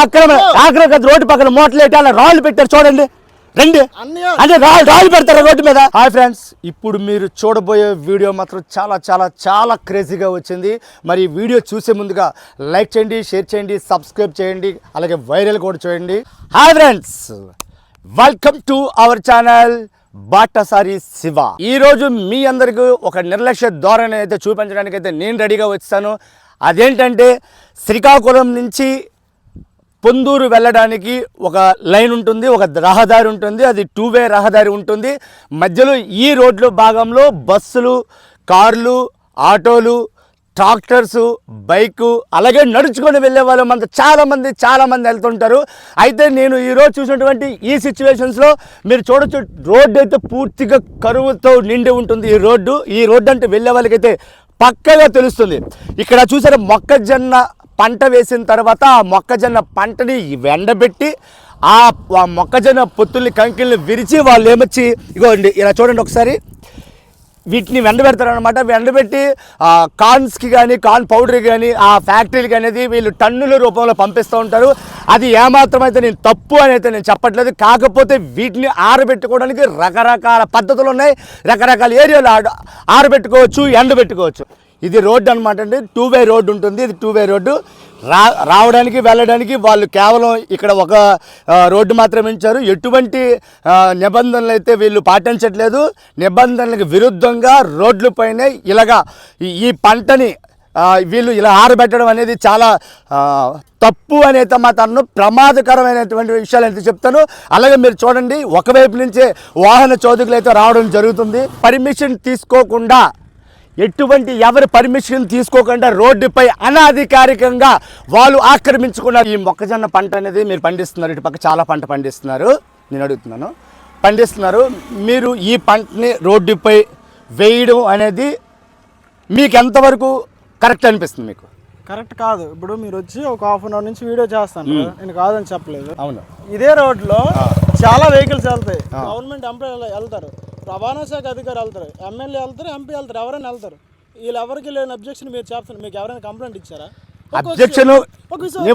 ఆక్రమణ ఆక్రమణ రోడ్డు పక్కన మోటార్లు పెట్టి అలా రాళ్ళు పెట్టారు చూడండి. రండి. అంటే రాళ్ళు రాళ్ళు పెడతారు రోడ్డు మీద? హాయ్ ఫ్రెండ్స్ ఇప్పుడు మీరు చూడబోయే వీడియో మాత్రం చాలా చాలా చాలా క్రేజీగా వచ్చింది. మరి ఈ వీడియో చూసే ముందుగా లైక్ చేయండి షేర్ చేయండి సబ్స్క్రైబ్ చేయండి అలాగే వైరల్ కూడా చేయండి hi friends. Welcome to our channel Batasari Shiva. ఈ రోజు మీ అందరికీ ఒక నిర్లక్ష్య ధోరణి అయితే చూపించడానికి అయితే నేను రెడీగా వచ్చాను. అదేంటంటే శ్రీకాకుళం నుంచి పొందూరు వెళ్ళడానికి ఒక లైన్ ఉంటుంది ఒక రహదారి ఉంటుంది అది టూ వే రహదారి ఉంటుంది. మధ్యలో ఈ రోడ్ల భాగంలో బస్సులు కార్లు ఆటోలు ట్రాక్టర్స్ బైకు అలాగే నడుచుకొని వెళ్ళే వాళ్ళు మన చాలామంది చాలామంది వెళ్తుంటారు. అయితే నేను ఈరోజు చూసినటువంటి ఈ సిచ్యువేషన్స్లో మీరు చూడొచ్చు రోడ్డు అయితే పూర్తిగా కరువుతో నిండి ఉంటుంది ఈ రోడ్డు. ఈ రోడ్డు అంటే వెళ్ళే వాళ్ళకైతే పక్కగా తెలుస్తుంది. ఇక్కడ చూసారా మొక్కజొన్న పంట వేసిన తర్వాత ఆ మొక్కజొన్న పంటని ఎండబెట్టి ఆ మొక్కజొన్న పొత్తుల్ని కంకిల్ని విరిచి వాళ్ళు ఏమొచ్చి ఇగోండి ఇలా చూడండి ఒకసారి. వీటిని ఎండబెడతారు అనమాట ఎండబెట్టి కార్న్స్కి కానీ కార్న్ పౌడర్ కానీ ఆ ఫ్యాక్టరీలకి అనేది వీళ్ళు టన్నుల రూపంలో పంపిస్తూ ఉంటారు. అది ఏమాత్రం అయితే నేను తప్పు అని అయితే నేను చెప్పట్లేదు. కాకపోతే వీటిని ఆరబెట్టుకోవడానికి రకరకాల పద్ధతులు ఉన్నాయి. రకరకాల ఏరియాలు ఆరబెట్టుకోవచ్చు ఎండబెట్టుకోవచ్చు. ఇది రోడ్డు అనమాట అండి. టూ వే రోడ్డు ఉంటుంది. ఇది టూ వే రోడ్డు. రా రావడానికి వెళ్ళడానికి వాళ్ళు కేవలం ఇక్కడ ఒక రోడ్డు మాత్రమే ఇచ్చారు ఎటువంటి నిబంధనలు అయితే వీళ్ళు పాటించట్లేదు. నిబంధనలకు విరుద్ధంగా రోడ్లపైనే ఇలాగా ఈ- పంటని వీళ్ళు ఇలా ఆరబెట్టడం అనేది చాలా తప్పు అనేది మా ప్రమాదకరమైనటువంటి విషయాలు అయితే చెప్తాను. అలాగే మీరు చూడండి. ఒకవైపు నుంచే వాహన చోదకులు అయితే రావడం జరుగుతుంది. పర్మిషన్ తీసుకోకుండా ఎటువంటి ఎవరి పర్మిషన్ తీసుకోకుండా రోడ్డుపై అనాధికారికంగా వాళ్ళు ఆక్రమించుకున్న ఈ మొక్కజొన్న పంట అనేది మీరు పండిస్తున్నారు. ఇటు పక్క చాలా పంట పండిస్తున్నారు. నేను అడుగుతున్నాను. పండిస్తున్నారు. మీరు ఈ పంటని రోడ్డుపై వేయడం అనేది మీకు ఎంతవరకు కరెక్ట్ అనిపిస్తుంది మీకు? కరెక్ట్ కాదు. ఇప్పుడు మీరు వచ్చి ఒక హాఫ్ అన్ అవర్ నుంచి వీడియో చేస్తాను నేను కాదని చెప్పలేదు. అవును. ఇదే రోడ్లో చాలా వెహికల్స్ వెళ్తాయి. గవర్నమెంట్ ఎంప్లాయీ వెళ్తారు. రవాణా శాఖ అధికారులు వెళ్తారు. ఎమ్మెల్యే వెళ్తారు ఎంపీ వెళ్తారు ఎవరైనా వెళ్తారు. వీళ్ళు ఎవరికి లేని అబ్జెక్షన్ మీరు చేస్తారు మీకు ఎవరైనా కంప్లైంట్ ఇచ్చారా? అబ్జెక్షన్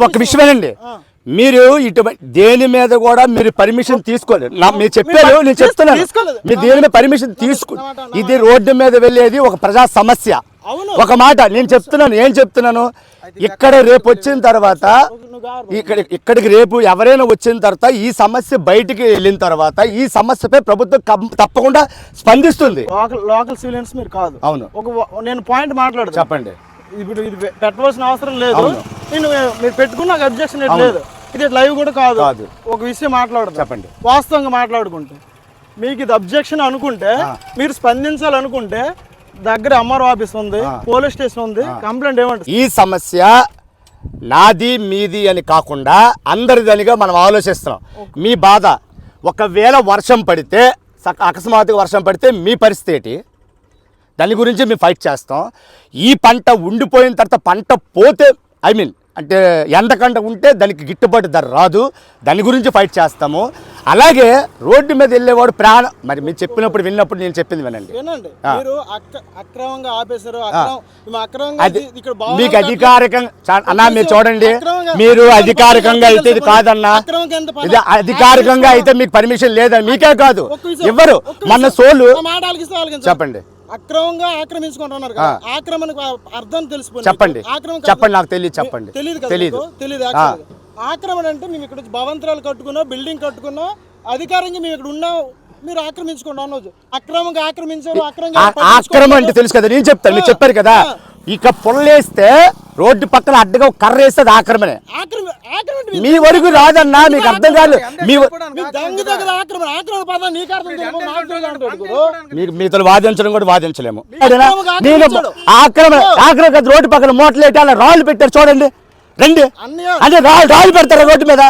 ఒక విషయమేనండి. మీరు ఇటువంటి దేని మీద కూడా మీరు పర్మిషన్ తీసుకోలేదు. నా మీరు చెప్పారు నేను చెప్తున్నాను. మీరు దేని మీద పర్మిషన్ తీసుకు ఇది రోడ్డు మీద వెళ్ళేది ఒక ప్రజా సమస్య. ఒక మాట నేను చెప్తున్నాను ఏం చెప్తున్నాను? ఇక్కడ రేపు వచ్చిన తర్వాత. ఇక్కడ ఇక్కడికి రేపు ఎవరైనా వచ్చిన తర్వాత ఈ సమస్య బయటికి వెళ్ళిన తర్వాత ఈ సమస్యపై ప్రభుత్వం తప్పకుండా స్పందిస్తుంది. లోకల్ సివిలియన్స్ మీరు కాదు. అవును. ఒక నేను పాయింట్ మాట్లాడతాను. చెప్పండి. ఇప్పుడు ఇది పెట్టవలసిన అవసరం లేదు. నేను మీరు పెట్టుకున్న అబ్జెక్షన్. లేదు. ఇది లైవ్ కూడా కాదు. కాదు. ఒక విషయం మాట్లాడదాం. చెప్పండి. వాస్తవంగా మాట్లాడుకుంటే మీకు ఇది అబ్జెక్షన్ అనుకుంటే మీరు స్పందించాలనుకుంటే దగ్గర ఎంఆర్ఓ ఆఫీస్ ఉంది పోలీస్ స్టేషన్ ఉంది కంప్లైంట్ ఏమంటుంది ఈ సమస్య నాది మీది అని కాకుండా అందరిదనిగా మనం ఆలోచిస్తున్నాం. మీ బాధ. ఒకవేళ వర్షం పడితే అకస్మాత్తుగా వర్షం పడితే మీ పరిస్థితి ఏంటి? దాని గురించి మేము ఫైట్ చేస్తాం. ఈ పంట ఉండిపోయిన తర్వాత పంట పోతే ఐ మీన్ అంటే ఎండకంట ఉంటే దానికి గిట్టుబాటు ధర రాదు. దాని గురించి ఫైట్ చేస్తాము. అలాగే రోడ్డు మీద వెళ్ళేవాడు ప్రాణం మరి మీరు చెప్పినప్పుడు విన్నప్పుడు నేను చెప్పింది వినండి. మీరు అక్రమంగా ఆపేశారు మీకు అధికారికంగా అన్నా మీరు చూడండి. మీరు అధికారికంగా అయితే ఇది కాదన్నా. ఇది అధికారికంగా అయితే మీకు పర్మిషన్ లేదని మీకే కాదు. ఒక్క మన. సోలు. చెప్పండి. అక్రమంగా ఆక్రమించుకుంటున్నారు అర్థం తెలిసిపోయింది. చెప్పండి. చెప్పండి నాకు తెలియదు చెప్పండి. తెలియదు కదా ఆక్రమణ అంటే మేము ఇక్కడ భవంతరాలు కట్టుకున్నా బిల్డింగ్ కట్టుకున్నా అధికారంగా మేము ఇక్కడ ఉన్నాం. మీరు ఆక్రమించుకోండి అనొచ్చు అక్రమంగా ఆక్రమించారు అక్రమంగా ఆక్రమం అంటే తెలుసు కదా నేను చెప్తాను మీరు చెప్పారు కదా. ఇక పొల్లేస్తే రోడ్డు పక్కన అడ్డగా కర్ర వేస్తే అది ఆక్రమణే. ఆక్రమ- ఆక్రమణ మీ వరకు రాదన్నా మీకు అర్థం కాదు. మీకు మీతో వాదించడం కూడా వాదించలేము. నేను. ఆక్రమణ ఆక్రమణ కాదు, రోడ్డు పక్కన మోటార్లు పెట్టి అలా రాళ్ళు పెట్టారు చూడండి. రండి. అంటే రాళ్ళు రాళ్ళు పెడతారు రోడ్డు మీద?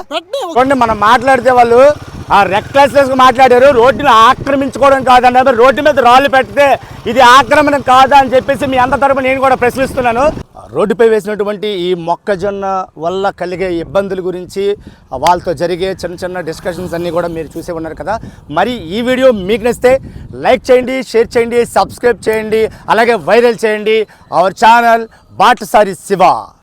చూడండి మనం మాట్లాడితే వాళ్ళు ఆ రెక్లెస్నెస్ మాట్లాడారు. రోడ్డుని ఆక్రమించుకోవడం కాదన్నారు రోడ్డు మీద రాళ్ళు పెడితే ఇది ఆక్రమణ కాదా అని చెప్పేసి మీ అంత తరపు నేను కూడా ప్రశ్నిస్తున్నాను. రోడ్డుపై వేసినటువంటి ఈ మొక్కజొన్న వల్ల కలిగే ఇబ్బందుల గురించి వాళ్ళతో జరిగే చిన్న చిన్న డిస్కషన్స్ అన్నీ కూడా మీరు చూసే ఉన్నారు కదా. మరి ఈ వీడియో మీకు నచ్చితే లైక్ చేయండి షేర్ చేయండి సబ్స్క్రైబ్ చేయండి అలాగే వైరల్ చేయండి. Hour channel Batasari Shiva